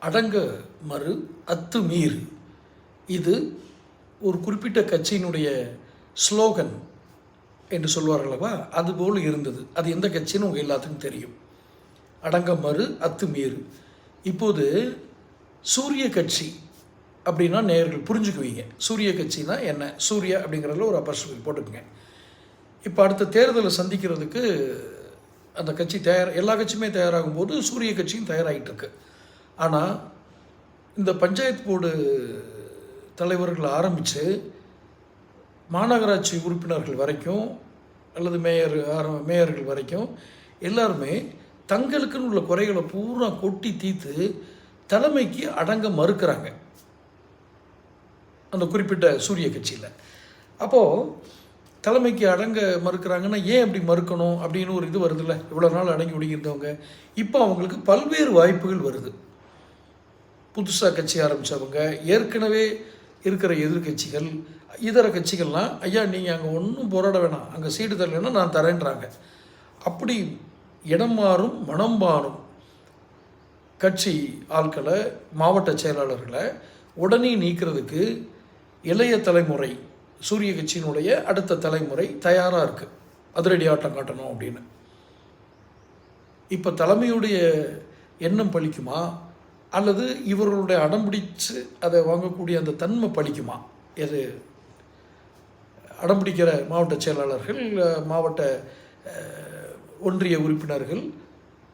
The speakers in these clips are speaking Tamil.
அடங்க மறு அத்துமீறு இது ஒரு குறிப்பிட்ட கட்சியினுடைய ஸ்லோகன் என்று சொல்வார்கள் அல்லவா அதுபோல் இருந்தது. அது எந்த கட்சின்னு உங்கள் எல்லாத்துக்கும் தெரியும். அடங்க மறு அத்துமீறு இப்போது சூரிய கட்சி அப்படின்னா நேர்கள் புரிஞ்சுக்குவீங்க. சூரிய கட்சினா என்ன? சூர்யா அப்படிங்கிறதுல ஒரு அப்பர்ஸ்டல் போட்டுக்குங்க. இப்போ அடுத்த தேர்தலை சந்திக்கிறதுக்கு அந்த கட்சி தயார் எல்லா கட்சியுமே தயாராகும் போது சூரிய கட்சியும் தயாராகிட்டு இருக்கு. ஆனால் இந்த பஞ்சாயத்து போர்டு தலைவர்கள் ஆரம்பித்து மாநகராட்சி உறுப்பினர்கள் வரைக்கும் அல்லது மேயர் ஆர- மேயர்கள் வரைக்கும் எல்லாருமே தங்களுக்குன்னு உள்ள குறைகளை பூரா கொட்டி தீர்த்து தலைமைக்கு அடங்க மறுக்கிறாங்க. அந்த குறிப்பிட்ட சூரிய கட்சியில். அப்போது தலைமைக்கு அடங்க மறுக்கிறாங்கன்னா ஏன் அப்படி மறுக்கணும்? அப்படின்னு ஒரு இது வருதுல்ல. இவ்வளோ நாள் அடங்கி ஒடுங்கியிருந்தவங்க. இப்போ அவங்களுக்கு பல்வேறு வாய்ப்புகள் வருது. புதுசாக கட்சி ஆரம்பித்தவங்க ஏற்கனவே இருக்கிற எதிர்க்கட்சிகள் இதர கட்சிகள்லாம் ஐயா நீங்கள் அங்கே ஒன்றும் போராட வேணாம். அங்கே சீட்டு தரலைன்னா நான் தரேன்றாங்க. அப்படி இடம் மாறும் மனம் மாறும். கட்சி ஆட்களை மாவட்ட செயலாளர்களை உடனே நீக்கிறதுக்கு இளைய தலைமுறை சூரிய கட்சியினுடைய அடுத்த தலைமுறை தயாராக இருக்குது அதிரடி ஆட்டம் காட்டணும் அப்படின்னு. இப்போ தலைமையுடைய எண்ணம் பலிக்குமா அல்லது இவர்களுடைய அடம் பிடிச்சு அதை வாங்கக்கூடிய அந்த தன்மை பலிக்குமா? எது? அடம் பிடிக்கிற மாவட்ட செயலாளர்கள் மாவட்ட ஒன்றிய உறுப்பினர்கள்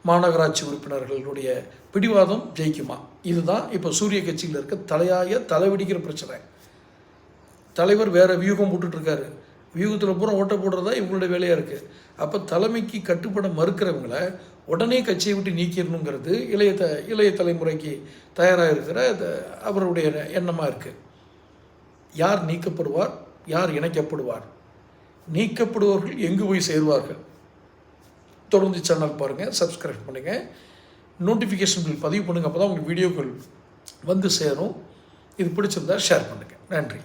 மாநகராட்சி உறுப்பினர்களுடைய பிடிவாதம் ஜெயிக்குமா? இதுதான் இப்போ சூரிய கட்சியில் இருக்க தலையாய தலைவடிக்கிற பிரச்சனை. தலைவர் வேற வியூகம் போட்டுட்டு இருக்காரு. வியூகத்தில் பூரா ஓட்ட போடுறதா இவங்களுடைய வேலையாக இருக்குது அப்போ தலைமைக்கு கட்டுப்பட மறுக்கிறவங்கள உடனே கட்சியை விட்டு நீக்கிடணுங்கிறது இளைய த இளைய தலைமுறைக்கு தயாராக இருக்கிற அவருடைய எண்ணமாக இருக்குது யார் நீக்கப்படுவார்? யார் இணைக்கப்படுவார்? நீக்கப்படுபவர்கள் எங்கு போய் சேருவார்கள்? தொடர்ந்து சேனல் பாருங்கள் சப்ஸ்கிரைப் பண்ணுங்கள் நோட்டிஃபிகேஷன் பில் பதிவு பண்ணுங்கள் அப்போ தான் உங்களுக்கு வீடியோக்கள் வந்து சேரும். இது பிடிச்சிருந்தா ஷேர் பண்ணுங்கள் நன்றி.